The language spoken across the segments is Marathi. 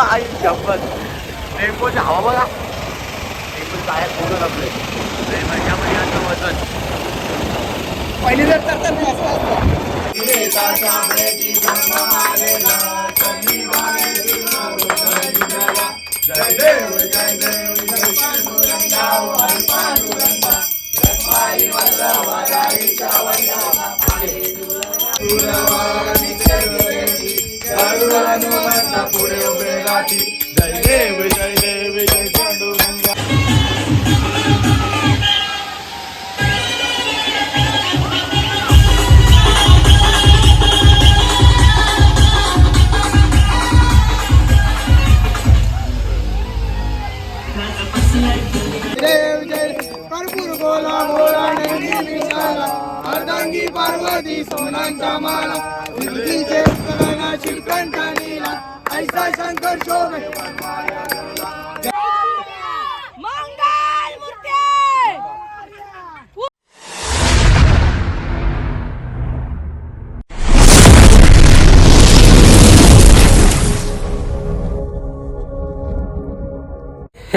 आई शपथ टेम्पोची हवा बघा टेम्पो टायर पूर्ण आपले महिन्या महिन्याचं वजन पहिली जर असं असतं जय देव जय देव जय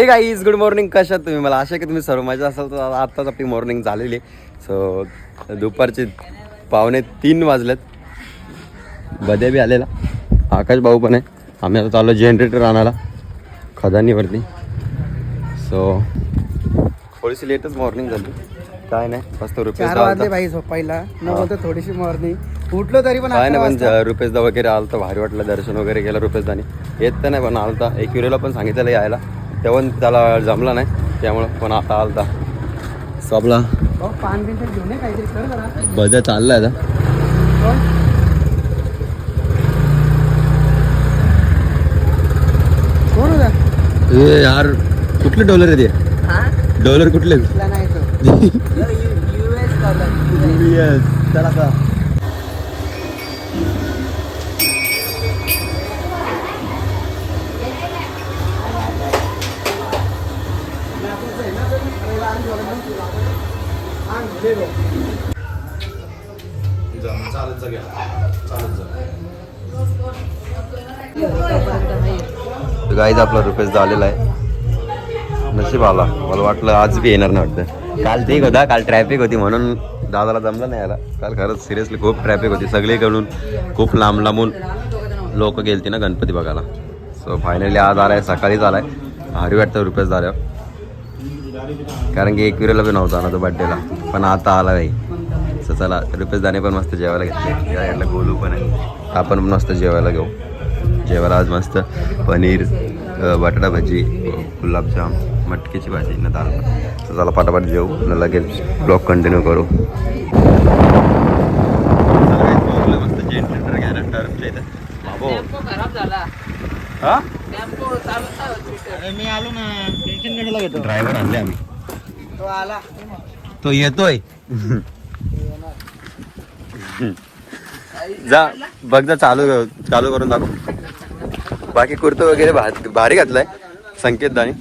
हे गाईज गुड मॉर्निंग कशात तुम्ही? मला आशा की तुम्ही सर्व मजा असाल. तर आत्ताच आपली मॉर्निंग झालेली सो दुपारचे पावणे तीन वाजलेत. बदे बी आलेला. आकाश भाऊ पण आहे. आम्ही आता चाललो जनरेटर आणायला. खदानीवरती. सो थोडीशी लेटच मॉर्निंग झाली. काय नाही मस्त रुपेश चार वाजले भाई झोपायला. न बोलतो थोडीशी मॉर्निंग उठलो तरी पण काय अकरा नाही पण वाजता. रुपेशदा वगैरे आलता. भारी वाटलं. दर्शन वगैरे केलं रुपेशदानी. येत तर नाही पण आलता. एक युरोला पण सांगितलेलं यायला. तेव्हा त्याला जमला नाही त्यामुळं पण आता आलता. सो आपला बजा चाललाय आता. कोण? कोण होता? ए यार कुठले डॉलर आहे ते? डॉलर कुठले? तुला गाईज आपला रुपेश आलेला आहे. नशीब आला. मला वाटलं आज बी येणार नाही वाटतं. काल ठीक होता काल ट्रॅफिक होती म्हणून दादाला जमलं नाही याला काल खरंच सिरियसली खूप ट्रॅफिक होती. सगळीकडून खूप लांब लांबून लोक गेलती ना गणपती बघायला. सो फायनली आज आलाय सकाळीच आलाय. भारी वाटतं रुपेश झाल्यावर कारण की एकविरेला पण नव्हता ना तो बड्डेला पण आता आला नाही सो चला रुपेश दाने पण मस्त जेवायला घेतले. या साईडला गोलू पण आहे. आपण पण मस्त जेवायला घेऊ. जेवायला आज मस्त पनीर बटाटा भाजी गुलाबजाम मटकीची भाजी न दाल. तर चला पटापट जेऊ. न लगेच ब्लॉग कंटिन्यू करू मस्त जनरेटर गॅरेंटर इथं बाबो खराब झाला हा टेम्पो चालत मी आलो ना घेतो. ड्रायव्हर आणले आम्ही. तो आला. तो येतोय. जा बघ जा चालू चालू करून दाखव. बाकी कुर्तो वगैरे भा- भारी घातलाय. संकेत दानी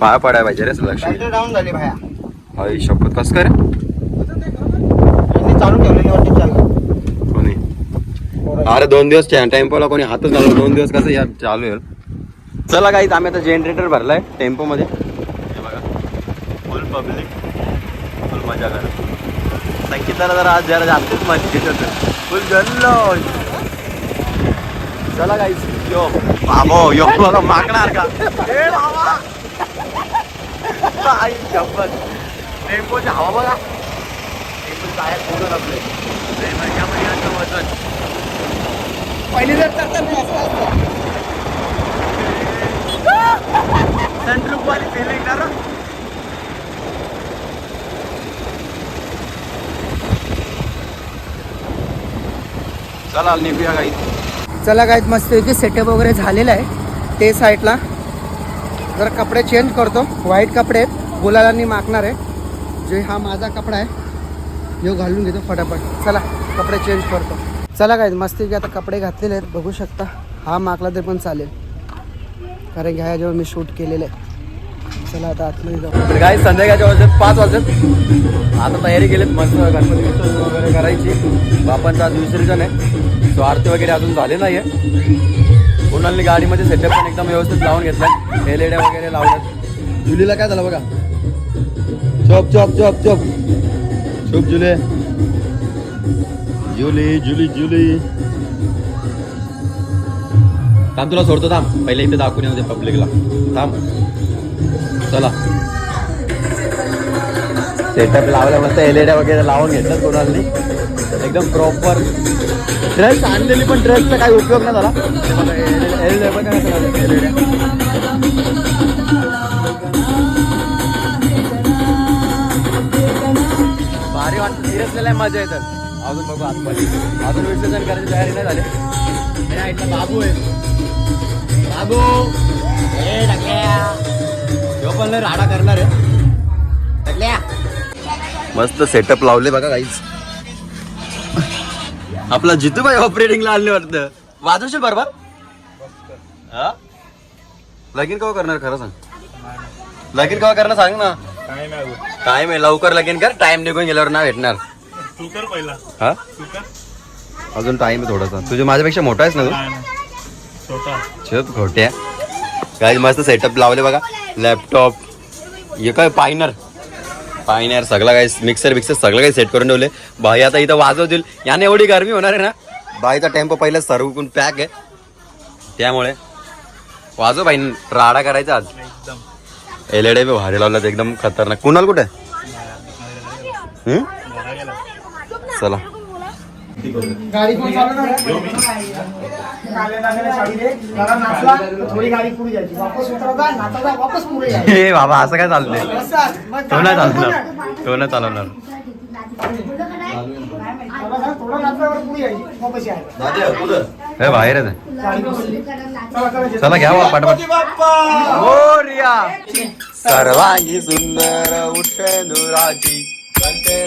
पाया पडाय पाहिजे रे लक्ष्मी डाऊन झाली भाया आई शपथ कस काय रे? यांनी चालू ठेवलेली वाटते चालू. कोणी? अरे दोन दिवस टेम्पोला कोणी. हातच घालून दोन दिवस कसं यार चालू आहे. चला काही आम्ही आता जनरेटर भरलाय टेम्पो मध्ये हे बघा. फुल पब्लिक फुल मजा कर. संगीताला जरा आज जरा जास्तच मजा येत. फुल चला यो बाबो यो बघा मागणार का? आई शपथ टेम्पोची हवा बघा. टेम्पो आपले. महिन्याचं वजन. पहिली जर तर ना चला निघूया काही चला काय मस्त इथे सेटअप वगैरे झालेलं आहे. ते साईडला जरा कपडे चेंज करतो. व्हाईट कपडे आहेत. गुलालांनी मागणार आहे. जे हा माझा कपडा आहे यो घालून घेतो फटाफट. चला कपडे चेंज करतो. चला काय मस्त की आता कपडे घातलेले आहेत. बघू शकता. हा मागला तरी पण चालेल. कारण की ह्या जेव्हा मी शूट केलेलं आहे. चला आता आतमध्ये जाऊ. तर काय संध्याकाळच्या वाजत पाच वाजत. आता तयारी केलीत मस्त गणपती विसर्जन वगैरे करायची. बापांचा आज विसर्जन आहे. सो आरती वगैरे अजून झाले नाही आहे कुणालनी गाडीमध्ये सेटअप पण एकदम व्यवस्थित लावून घेतला एल वगैरे लावल्यात. जुलीला काय झालं बघा? चोप चोप चोप चोप. चोप जुले. जुली जुली जुली. थांब तुला सोडतो थांब. पहिले इथे दाखवून येऊ दे पब्लिकला थांब. चला. सेटअप लावला मस्त एलईडी वगैरे लावून घेतलं कोणाला एकदम प्रॉपर ड्रेस आणलेली पण ड्रेसचा काही उपयोग नाही झाला. ते बघा, भारी वाटतं सिरियसलेला मजा येतात. अजून बघू आतमध्ये. अजून विसर्जन करायची तयारी नाही झाली. नाही ना, बाबू आहे. बाबू. ए टाकल्या पण लय राडा करणार आहे. टाकल्या मस्त सेटअप लावले बघा काहीच आपला जितूबाई ऑपरेटिंगला आणले वाटतं. वाजवशील बरोबर हा? लगीन केव्हा करणार खरं सांग? लगीन केव्हा करणार सांग ना. काय नाही अजून. टाइम आहे लवकर लगीन कर. टाइम निघून गेल्यावर ना भेटणार. तू कर पहिला. हा? तू कर. अजून टाइम आहे थोडासा. तुझ्या माझ्यापेक्षा मोठा आहेस ना तू? छप खोट्या. काही मस्त सेटअप लावले बघा. लॅपटॉप हे काय पायनर? पायनर सगळं काही मिक्सर बिक्सर सगळं काही सेट करून ठेवले भाई आता इथं वाजवतील. याने एवढी गरमी होणार आहे ना? बाईचा टेम्पो पहिला सर्व पॅक आहे. त्यामुळे वाजव बाई राडा करायचा आज. एकदम. एल ई डी भारी लावला एकदम खतरनाक. कुणाल कुठे? चला. गाडी कोण चालवणार. हे बाबा असं काय. मग तो नाही गाडी चालवणार तो नाही चालवणार. हे बसली. चला, घ्या पाठवा मोर्या सर्वांगी सुंदर उठेंदुराची करते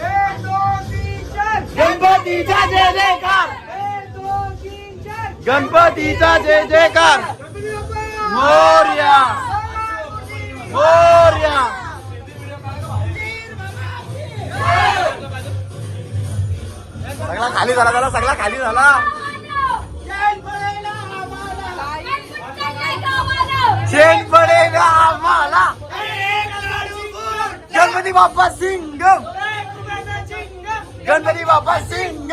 गणपतीचा जय जयकार गणपतीचा जय जयकार मोर्या मोर्या सगळा खाली झाला झाला सगळा खाली झाला चेन पडेगा आम्हाला गणपती बाप्पा सिंग गणपती बाप्पा सिंग!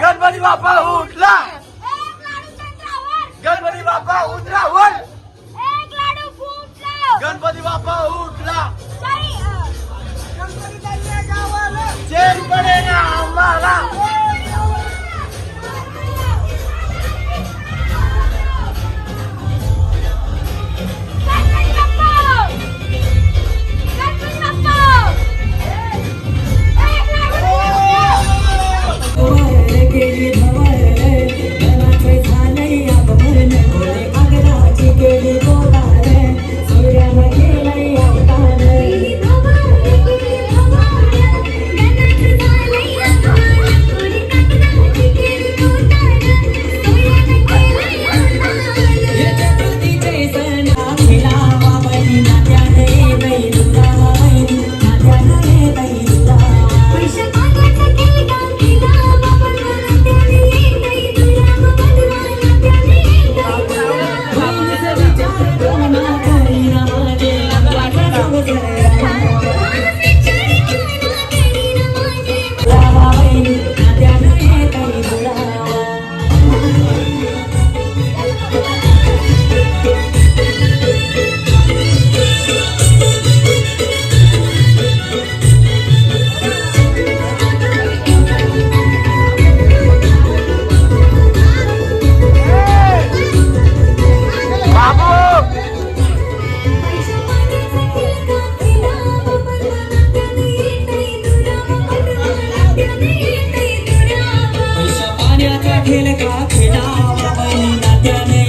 गणपती बाप्पा उठला! गणपती बाप्पा उतरावर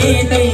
ಬೇಟೆ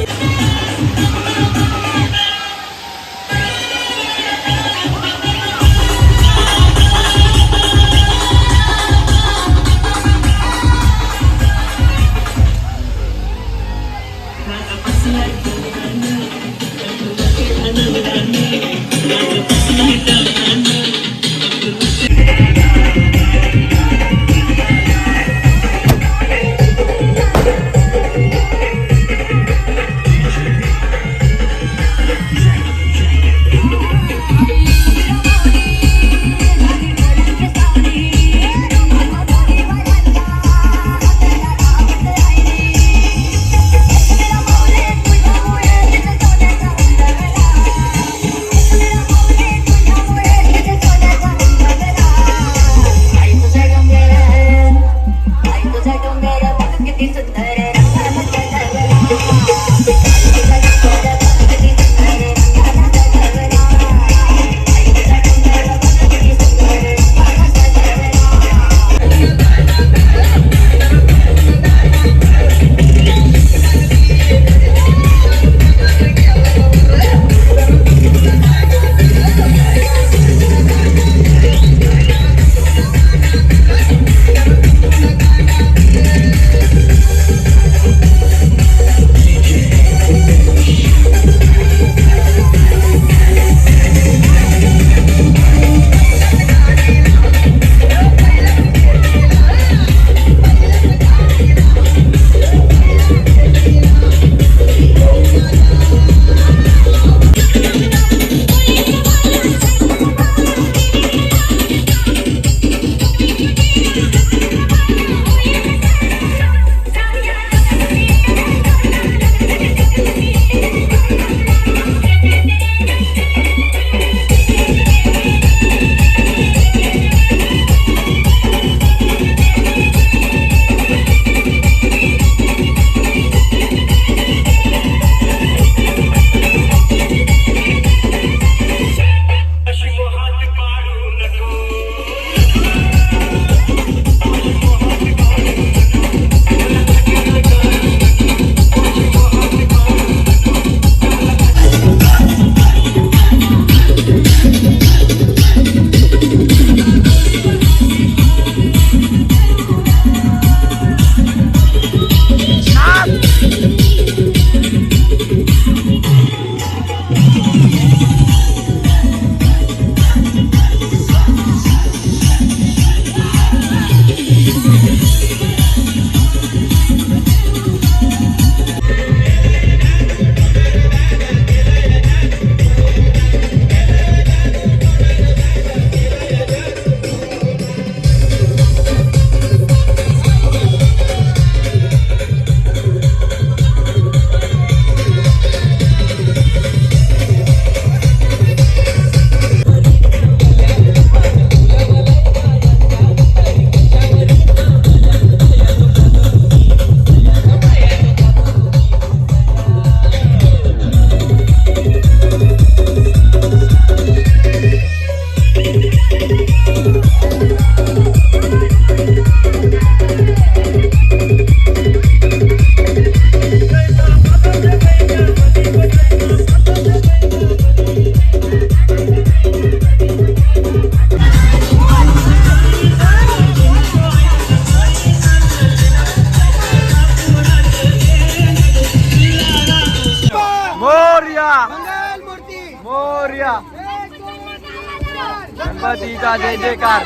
गणपतीचा जय जयकार.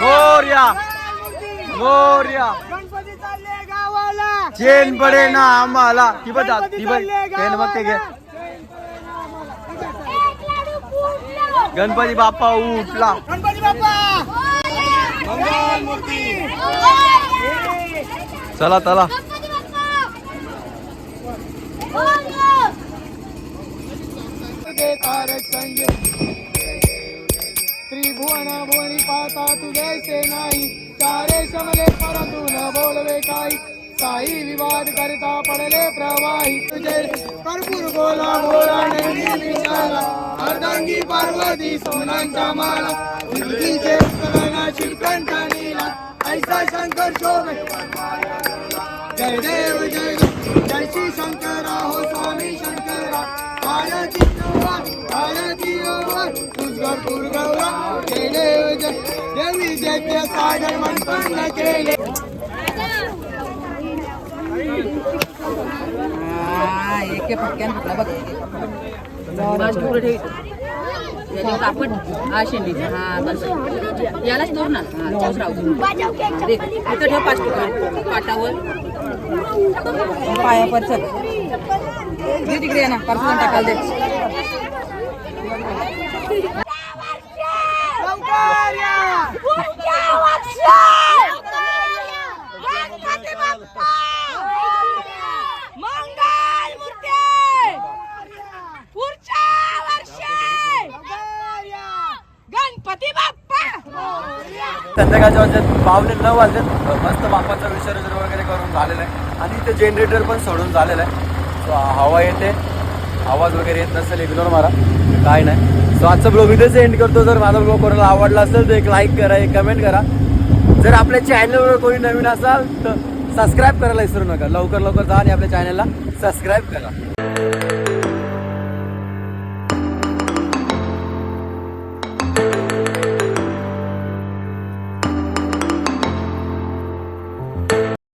मोर्या. मोर्या. चेन पडे ना आम्हाला. ती बघा ती बघ. चेन बघ ते घे. गणपती बाप्पा उठला. चला चला. चला त्रिभुवन भुवनी पाहता तुझे नाही. चारे शमले परंतु न बोलवे काही. साई विवाद करता पडले प्रवाही. तुझे कर्पूर बोला बोला नैनी विशाला अर्धांगी पार्वती सोनांचा माला. उर्दीचे उत्कलना शिवकंठा नीला. ऐसा शंकर शोभे. जय देव जय जय श्री शंकरा हो स्वामी भरपूर गौरव केले देव देवी जय सागर मंथन केले एके फटक्यान बघ कापड हा हा बस यालाच ना हा राहू इथं ठेव पाच तुकडे पाटावर पायावर तिकडे ना पार्सल टाकायला दे मंगल मूर्ती पुढच्या वर्षी गणपती बाप्पा संध्याकाळच्या वाजत पावले नऊ वाजत मस्त बापाचं विसर्जन वगैरे करून झालेलं आहे. आणि इथे जनरेटर पण सोडून झालेलं आहे. सो हवा येते. आवाज वगैरे येत नसेल इग्नोर मारा. काय नाही. सो आजचा ब्लॉग इथेच एंड करतो. जर माझा ब्लॉग कोणाला आवडला असेल तर एक लाईक करा एक कमेंट करा. जर आपल्या चॅनलवर कोणी नवीन असाल तर सबस्क्राईब करायला विसरू नका. लवकर लवकर जा आणि आपल्या चॅनलला सबस्क्राईब करा.